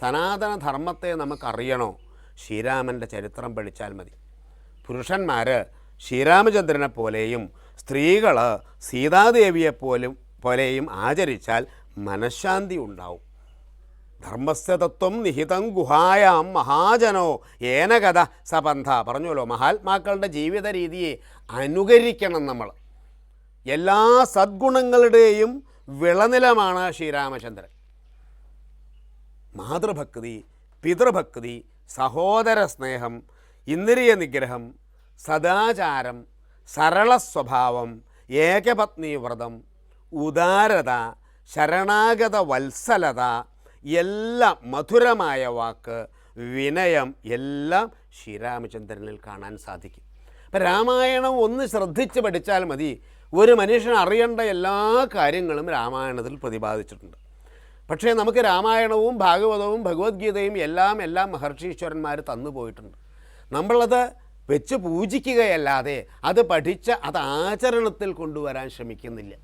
സനാതന ധർമ്മത്തെ നമുക്കറിയണോ? ശ്രീരാമന്റെ ചരിത്രം പഠിച്ചാൽ മതി. പുരുഷന്മാർ ശ്രീരാമചന്ദ്രനെ പോലെയും സ്ത്രീകൾ സീതാദേവിയെ പോലും പോലെയും ആചരിച്ചാൽ മനഃശാന്തി ഉണ്ടാവും. ധർമ്മസ്യ തത്വം നിഹിതം ഗുഹായാം മഹാജനോ ഏനകഥ സബന്ധ പറഞ്ഞല്ലോ മഹാത്മാക്കളുടെ ജീവിത രീതിയെ അനുകരിക്കണം നമ്മൾ എല്ലാ സദ്ഗുണങ്ങളുടെയും വിളനിലമാണ് ശ്രീരാമചന്ദ്രൻ. മാതൃഭക്തി പിതൃഭക്തി സഹോദര സ്നേഹം ഇന്ദ്രിയ നിഗ്രഹം സദാചാരം സരള സ്വഭാവം ഏകപത്നി വ്രതം ഉദാരത ശരണാഗത വത്സലത എല്ലാം മധുരമായ വാക്ക് വിനയം എല്ലാം ശ്രീരാമചന്ദ്രനിൽ കാണാൻ സാധിക്കും. അപ്പം രാമായണം ഒന്ന് ശ്രദ്ധിച്ച് പഠിച്ചാൽ മതി. ഒരു മനുഷ്യൻ അറിയേണ്ട എല്ലാ കാര്യങ്ങളും രാമായണത്തിൽ പ്രതിപാദിച്ചിട്ടുണ്ട്. പക്ഷേ നമുക്ക് രാമായണവും ഭാഗവതവും ഭഗവത്ഗീതയും എല്ലാം എല്ലാം മഹർഷീശ്വരന്മാർ തന്നു പോയിട്ടുണ്ട്. നമ്മളത് വെച്ച് പൂജിക്കുകയല്ലാതെ അത് പഠിച്ച് അത് ആചരണത്തിൽ കൊണ്ടുവരാൻ ശ്രമിക്കുന്നില്ല.